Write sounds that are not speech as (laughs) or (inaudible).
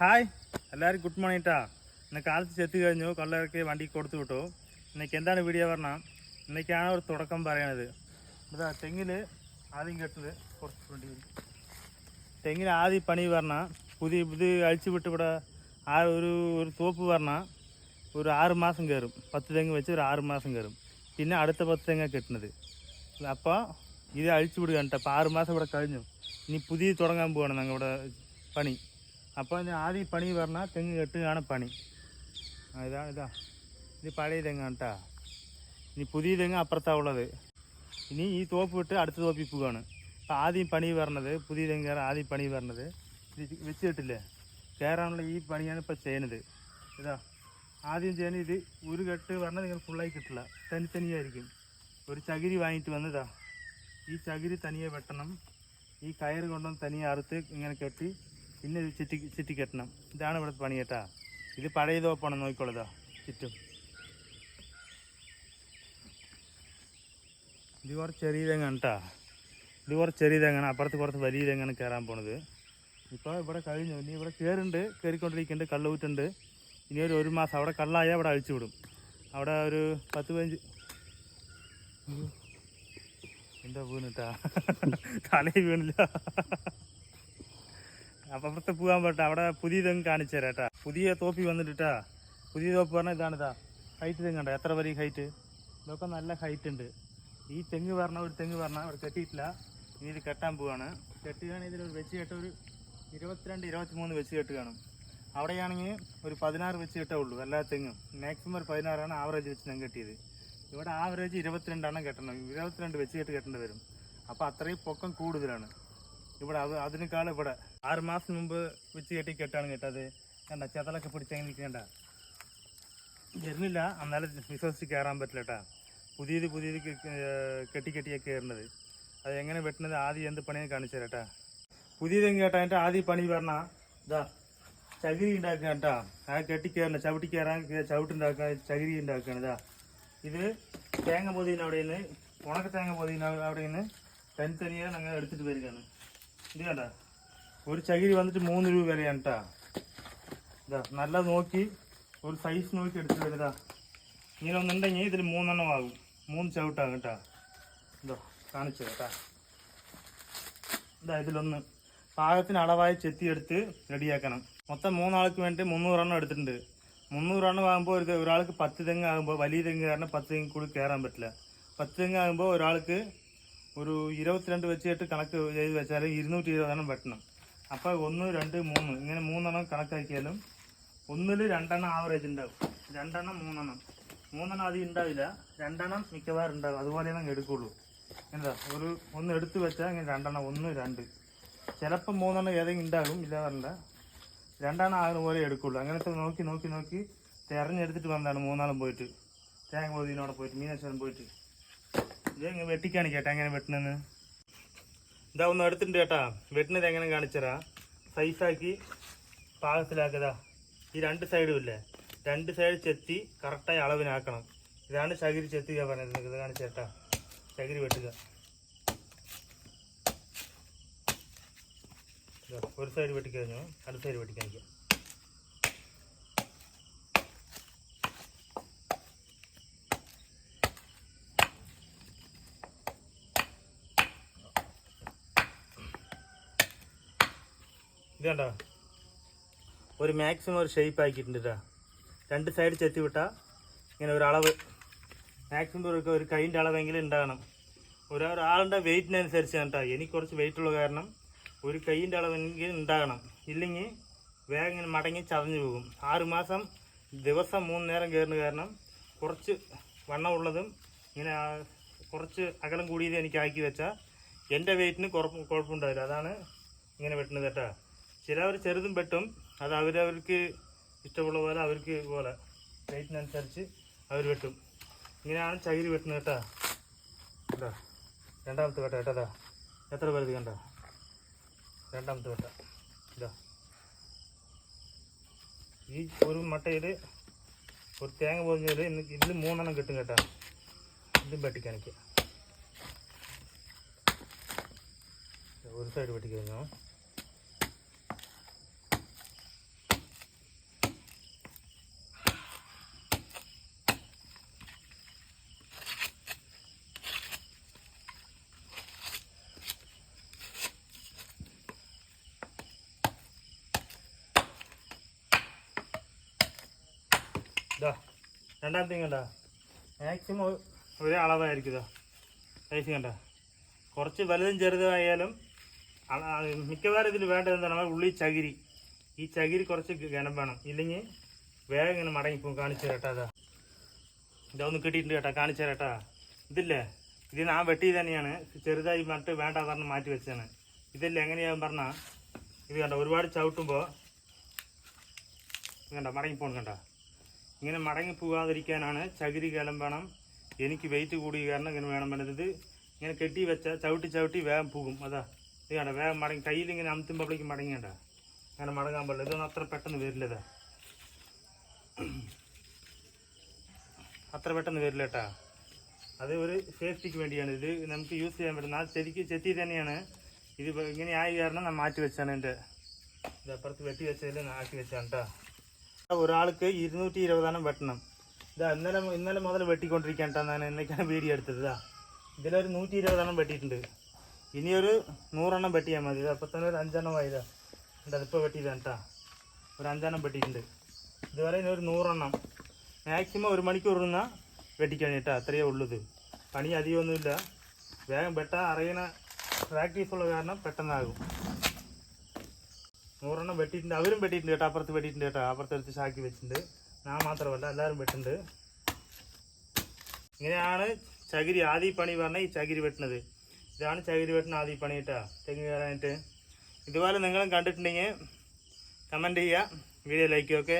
Hi എല്ലാവരും good morning ടാ ഇന്ന് കാലത്ത് ചെത്തി കഴിഞ്ഞു. കൊള്ളയിറക്കി വണ്ടി കൊടുത്തു വിട്ടു. ഇന്നേക്ക് എന്താണ് വീഡിയോ പറഞ്ഞാൽ ഇന്നേക്കാണ് ഒരു തുടക്കം പറയണത്. ഇതാ തെങ്ങിൽ ആദ്യം കെട്ടത് കുറച്ച് വണ്ടി. തെങ്ങിൽ ആദ്യം പണി പറഞ്ഞാൽ പുതിയ ഇത് അഴിച്ചു വിട്ട് ഇവിടെ ആ ഒരു ഒരു തോപ്പ് പറഞ്ഞാൽ ഒരു ആറ് മാസം കയറും. പത്ത് തെങ്ങ് വെച്ച് ഒരു ആറ് മാസം കയറും. പിന്നെ അടുത്ത പത്ത് തെങ്ങ കെട്ടണത്. അപ്പോൾ ഇത് അഴിച്ചു വിടുക കേട്ടോ അപ്പോൾ ആറ് മാസം ഇവിടെ കഴിഞ്ഞു. ഇനി പുതിയ തുടങ്ങാൻ പോവാണ് ഞങ്ങൾ ഇവിടെ പണി. അപ്പോൾ ആദ്യം പണി പറഞ്ഞാൽ തെങ്ങ് കെട്ടുകയാണ് പണി. ഇതാ ഇതാ. ഇത് പഴയ തെങ്ങാണ് കേട്ടാ ഇനി പുതിയ തെങ്ങ് അപ്പുറത്താണ് ഉള്ളത്. ഇനി ഈ തോപ്പ് വിട്ട് അടുത്ത തോപ്പിൽ പോവുകയാണ്. അപ്പോൾ ആദ്യം പണി പറഞ്ഞത് പുതിയ തെങ്ങ് കയറാൻ ആദ്യം പണി പറഞ്ഞത്. ഇത് വെച്ച് കിട്ടില്ലേ കയറാനുള്ള ഈ പണിയാണ് ഇപ്പോൾ ചെയ്യുന്നത് ഇതാ. ആദ്യം ചെയ്യുന്നത് ഇത് ഒരു കെട്ട് പറഞ്ഞാൽ നിങ്ങൾ ഫുള്ളായി കിട്ടില്ല. തനി തനിയായിരിക്കും. ഒരു ചകിരി വാങ്ങിയിട്ട് വന്നതാ. ഈ ചകിരി തനിയെ വെട്ടണം. ഈ കയറ് കൊണ്ടുവന്ന് തനിയെ അറുത്ത് ഇങ്ങനെ കെട്ടി പിന്നെ ഇത് ചുറ്റി ചുറ്റി കെട്ടണം ഇതാണ് ഇവിടെ പണി കേട്ടാ. ഇത് പഴയ തോപ്പാണ് നോക്കിക്കോളതാ ചുറ്റും. ഇത് കുറച്ച് ചെറിയ തെങ്ങാണ് കേട്ടാ. ഇത് കുറച്ച് ചെറിയ തെങ്ങാണ്. അപ്പുറത്ത് കുറച്ച് വലിയ തെങ്ങാണ് കയറാൻ പോണത്. ഇപ്പോൾ ഇവിടെ കഴിഞ്ഞു. ഇനി ഇവിടെ കയറുണ്ട് കയറിക്കൊണ്ടിരിക്കുന്നുണ്ട് കള്ളൂറ്റുണ്ട്. ഇനി ഒരു ഒരു മാസം അവിടെ കള്ളായാൽ അവിടെ അഴിച്ചു വിടും. അവിടെ ഒരു പത്ത് പതിനഞ്ച്. എന്താ വീണിട്ടാ (laughs) തലയിൽ വീണില്ല. അപ്പുറത്ത് പോകാൻ പറ്റാ അവിടെ പുതിയ തെങ്ങ് കാണിച്ചു തരാം കേട്ടാ. പുതിയ തോപ്പി വന്നിട്ടാ. പുതിയ തോപ്പ് പറഞ്ഞാൽ ഇതാണിതാ ഹൈറ്റ് തെങ്ങ് കണ്ടോ? എത്ര വരി ഹൈറ്റ് ഇതൊക്കെ നല്ല ഹൈറ്റ് ഉണ്ട്. ഈ തെങ്ങ് പറഞ്ഞ ഒരു തെങ്ങ് പറഞ്ഞാൽ അവിടെ കെട്ടിയിട്ടില്ല. ഇനി ഇത് കെട്ടാൻ പോവാണ്. കെട്ടുകയാണെങ്കിൽ ഇതിൽ ഒരു വെച്ച് കെട്ട ഒരു ഇരുപത്തിരണ്ട് ഇരുപത്തി മൂന്ന് വെച്ച് കെട്ട് കാണും. അവിടെയാണെങ്കിൽ ഒരു പതിനാറ് വെച്ച് കെട്ടേ ഉള്ളൂ എല്ലാ തെങ്ങും. മാക്സിമം ഒരു പതിനാറാണ് ആവറേജ് വെച്ച് തെങ്ങ് കെട്ടിയത്. ഇവിടെ ആവറേജ് ഇരുപത്തിരണ്ടാണ് കെട്ടണം. ഇരുപത്തിരണ്ട് വെച്ച് കെട്ട് കെട്ടേണ്ടി വരും. അപ്പോൾ അത്രയും പൊക്കം കൂടുതലാണ്. ഇവിടെ അത് അതിനേക്കാൾ ഇവിടെ ആറ് മാസം മുമ്പ് വെച്ച് കെട്ടി കെട്ടാണ് കേട്ടത് കണ്ട ചെതലൊക്കെ പിടിച്ചെങ്ങനെ നിൽക്കേണ്ട വരുന്നില്ല എന്നാലും വിശ്വസിച്ച് കയറാൻ പറ്റില്ല കേട്ടാ പുതിയത് പുതിയത് കെ- ഏർ കെട്ടി കെട്ടിയൊക്കെ കയറുന്നത് അത് എങ്ങനെ വെട്ടുന്നത് ആദ്യം എന്ത് പണിയാണ് കാണിച്ചു തരാട്ടാ പുതിയതും കേട്ടാ എന്റെ ആദ്യം പണി പറഞ്ഞാൽ ഇതാ ചകിരി ഉണ്ടാക്കുക കേട്ടാ ആ കെട്ടി കയറില്ല ചവിട്ടി കയറാൻ ചവിട്ടുണ്ടാക്കുക ചകിരി ഉണ്ടാക്കുകയാണ് ഇതാ ഇത് തേങ്ങ പൊതിയുന്ന അവിടെ നിന്ന് ഉണക്ക തേങ്ങ പൊതിയുന്ന അവിടെ നിന്ന് തനി തനിയെ ഞങ്ങൾ എടുത്തിട്ട് വരികയാണ് ഇത് കണ്ട ഒരു ചകിരി വന്നിട്ട് മൂന്ന് രൂപ വിലയാണ് കേട്ടോ ഇതാ നല്ല നോക്കി ഒരു സൈസ് നോക്കി എടുത്ത് വരുതാ ഇങ്ങനെ ഒന്നുണ്ടെങ്കിൽ ഇതിൽ മൂന്നെണ്ണം ആകും. മൂന്ന് ചവിട്ടാകും കേട്ടാ ഇതോ കാണിച്ചു കേട്ടാ ഇതാ ഇതിലൊന്ന് പാകത്തിന് അളവായി ചെത്തിയെടുത്ത് റെഡിയാക്കണം. മൊത്തം മൂന്നാൾക്ക് വേണ്ടി മുന്നൂറെണ്ണം എടുത്തിട്ടുണ്ട്. മുന്നൂറെണ്ണം ആകുമ്പോൾ ഒരു ഒരാൾക്ക് പത്ത് തെങ്ങ് ആകുമ്പോൾ വലിയ തെങ്ങ് കാരണം പത്ത് തെങ്ങ് കൂടി കയറാൻ പറ്റില്ല. പത്ത് തെങ്ങ് ആകുമ്പോൾ ഒരാൾക്ക് ഒരു ഇരുപത്തിരണ്ട് വെച്ചിട്ട് കണക്ക് ചെയ്ത് വെച്ചാൽ ഇരുന്നൂറ്റി ഇരുപതെണ്ണം വെട്ടണം. അപ്പോൾ ഒന്ന് രണ്ട് മൂന്ന്. ഇങ്ങനെ മൂന്നെണ്ണം കണക്കാക്കിയാലും ഒന്നിൽ രണ്ടെണ്ണം ആവറേജ് ഉണ്ടാവും. രണ്ടെണ്ണം മൂന്നെണ്ണം. മൂന്നെണ്ണം അധികം ഉണ്ടാവില്ല. രണ്ടെണ്ണം മിക്കവാറും ഉണ്ടാവും. അതുപോലെ അങ്ങ് എടുക്കുള്ളൂ. എന്താ? ഒരു ഒന്ന് എടുത്ത് വെച്ചാൽ ഇങ്ങനെ രണ്ടെണ്ണം ഒന്ന് രണ്ട്. ചിലപ്പോൾ മൂന്നെണ്ണം ഏതെങ്കിലും ഉണ്ടാകും ഇല്ലാതല്ല രണ്ടെണ്ണം ആകുന്ന പോലെ എടുക്കുള്ളൂ. അങ്ങനത്തെ നോക്കി നോക്കി നോക്കി തിരഞ്ഞെടുത്തിട്ട് വന്നതാണ് മൂന്നാളും പോയിട്ട്. തേങ്ങ പോതിനോടെ പോയിട്ട് മീനേശ്വരം പോയിട്ട്. ഇത് വെട്ടിക്കാണിക്കട്ടെ എങ്ങനെ വെട്ടണെന്ന് ഇതാ ഒന്ന് എടുത്തിട്ടുണ്ട് കേട്ടാ. വെട്ടിനത് എങ്ങനെ കാണിച്ചരാ സൈസാക്കി പാകത്തിലാക്കതാ ഈ രണ്ട് സൈഡും ഇല്ലേ? രണ്ട് സൈഡ് ചെത്തി കറക്റ്റായി അളവിനാക്കണം. ഇതാണ് ശകിരി ചെത്തുക നിങ്ങൾക്ക് ഇത് കാണിച്ചു കേട്ടാ ശകിരി വെട്ടുക. ഒരു സൈഡ് വെട്ടിക്കഴിഞ്ഞു. അടുത്ത സൈഡ് വെട്ടിക്കാണിക്കാം ഇത് ഒരു മാക്സിമം ഒരു ഷേപ്പ് ആക്കിയിട്ടുണ്ട് രണ്ട് സൈഡ് ചെത്തി വിട്ടാൽ ഇങ്ങനെ ഒരു അളവ്. മാക്സിമം ഒരു ഒരു കൈന്റെ അളവെങ്കിലും ഉണ്ടാകണം. ഒരു ഒരാളുടെ വെയിറ്റിനനുസരിച്ച് കേട്ടോ എനിക്ക് കുറച്ച് വെയിറ്റ് ഉള്ള കാരണം ഒരു കൈയിന്റെ അളവെങ്കിലും ഉണ്ടാകണം. ഇല്ലെങ്കിൽ വേഗം ഇങ്ങനെ മടങ്ങി ചതഞ്ഞു പോകും. ആറ് മാസം ദിവസം മൂന്ന് നേരം കയറുന്ന കാരണം കുറച്ച് വണ്ണമുള്ളതും ഇങ്ങനെ കുറച്ച് അകലം കൂടിയത് എനിക്ക് ആക്കി വെച്ചാൽ എന്റെ വെയിറ്റിന് കുഴപ്പം കുഴപ്പമുണ്ടാവില്ല. അതാണ് ഇങ്ങനെ വെട്ടുന്നത് കേട്ടോ ചിലവർ ചെറുതും പെട്ടും അത് അവരവർക്ക് ഇഷ്ടമുള്ള പോലെ അവർക്ക് പോലെ. വെയിറ്റിനനുസരിച്ച് അവർ വെട്ടും. ഇങ്ങനെയാണ് ചകിരി വെട്ടുന്നത് കേട്ടോ. കേട്ടോ രണ്ടാമത്തെ വെട്ട കേട്ടോ എത്ര പരിധി കണ്ടോ? രണ്ടാമത്തെ വെട്ട. ഇതാ. ഈ ഒരു മട്ടയിൽ ഒരു തേങ്ങ പോയി ഇന്ന് ഇതിൽ മൂന്നെണ്ണം കിട്ടും കേട്ടോ. ഇതും വെട്ടിക്കണിക്കുക ഒരു സൈഡ് വെട്ടിക്കഴിഞ്ഞോ? ഇതാ രണ്ടാമത്തെ കണ്ട. മാക്സിമം ഒരേ അളവായിരിക്കും ഇതാ സൈസ് കണ്ട. കുറച്ച് വലുതും ചെറുതായാലും മിക്കവാറും ഇതിൽ വേണ്ടത് എന്താണ്? ഉള്ളി ചകിരി. ഈ ചകിരി കുറച്ച് ഗണം വേണം. ഇല്ലെങ്കിൽ വേഗം ഇങ്ങനെ മടങ്ങിപ്പോകും കാണിച്ചു തരട്ടാ അതാ ഒന്ന് കിട്ടിയിട്ടുണ്ട് കേട്ടാ. കാണിച്ചു തരട്ടാ ഇതില്ലേ? ഇത് ഞാൻ വെട്ടി തന്നെയാണ്. ചെറുതായി മറ്റ് വേണ്ട പറഞ്ഞ് മാറ്റി വെച്ചാണ് ഇതല്ലേ എങ്ങനെയാകും പറഞ്ഞാൽ ഇത് കണ്ട? ഒരുപാട് ചവിട്ടുമ്പോൾ കണ്ട? മടങ്ങിപ്പോണം കണ്ട? ഇങ്ങനെ മടങ്ങി പോകാതിരിക്കാനാണ് ചകിരി കലം വേണം. എനിക്ക് വെയിറ്റ് കൂടിയ കാരണം ഇങ്ങനെ വേണം വേണ്ടത് ഇങ്ങനെ കെട്ടി വെച്ചാൽ ചവിട്ടി ചവിട്ടി വേഗം പോകും. അതാ ഇത് വേഗം മടങ്ങി കയ്യിൽ ഇങ്ങനെ അമുത്തുമ്പോഴേക്ക് മടങ്ങിയണ്ട. അങ്ങനെ മടങ്ങാൻ പാടില്ല. ഇതൊന്നും അത്ര പെട്ടെന്ന് വരില്ലതാ അത്ര പെട്ടെന്ന് വരില്ല കേട്ടാ. അത് ഒരു സേഫ്റ്റിക്ക് വേണ്ടിയാണ്. ഇത് നമുക്ക് യൂസ് ചെയ്യാൻ പറ്റുന്ന ആ ചെടിക്ക് ചെത്തി തന്നെയാണ്. ഇത് ഇങ്ങനെ ആയി കാരണം ഞാൻ മാറ്റി വെച്ചാണ് എന്റെ. ഇത് അപ്പുറത്ത് വെട്ടി വെച്ചതിൽ ആക്കി വെച്ചാണ് കേട്ടോ. ഒരാൾക്ക് ഇരുന്നൂറ്റി ഇരുപതെണ്ണം വെട്ടണം. ഇതാ ഇന്നലെ ഇന്നലെ മുതൽ വെട്ടിക്കൊണ്ടിരിക്കാൻ ഞാൻ എന്നൊക്കെയാണ് വീടി എടുത്തത്. ഇതാ ഇതിലൊരു നൂറ്റി ഇരുപതെണ്ണം വെട്ടിയിട്ടുണ്ട്. ഇനിയൊരു നൂറെണ്ണം വെട്ടിയാൽ മതി. അപ്പോൾ തന്നെ ഒരു അഞ്ചെണ്ണം ആയതാ ഉണ്ട് അതിപ്പോൾ വെട്ടിയതാണ് കേട്ടോ. ഒരു അഞ്ചെണ്ണം വെട്ടിയിട്ടുണ്ട്. ഇതുവരെ ഇനി ഒരു നൂറെണ്ണം. മാക്സിമം ഒരു മണിക്കൂർ നിന്നാൽ വെട്ടിക്കാൻ കേട്ടോ അത്രയേ ഉള്ളത്. പണി അധികമൊന്നുമില്ല. വേഗം വെട്ടാൻ അറിയണ പ്രാക്ടീസ് ഉള്ള കാരണം പെട്ടെന്നാകും. നൂറെണ്ണം വെട്ടിയിട്ടുണ്ട്. അവരും വെട്ടിയിട്ടുണ്ട് കേട്ടോ. അപ്പുറത്ത് വെട്ടിയിട്ടുണ്ട് കേട്ടോ. അപ്പുറത്ത് എടുത്ത് ചാക്കി വെച്ചിട്ടുണ്ട്. ഞാൻ മാത്രമല്ല എല്ലാവരും വെട്ടുണ്ട്. ഇങ്ങനെയാണ് ചകിരി ആദ്യ പണി പറഞ്ഞാൽ ഈ ചകിരി വെട്ടുന്നത്. ഇതാണ് ചകിരി വെട്ടുന്ന ആദ്യ പണി കേട്ടോ. തെങ്ങ് കയറാനായിട്ട്. ഇതുപോലെ നിങ്ങളും കണ്ടിട്ടുണ്ടെങ്കിൽ കമന്റ് ചെയ്യുക. Video like okay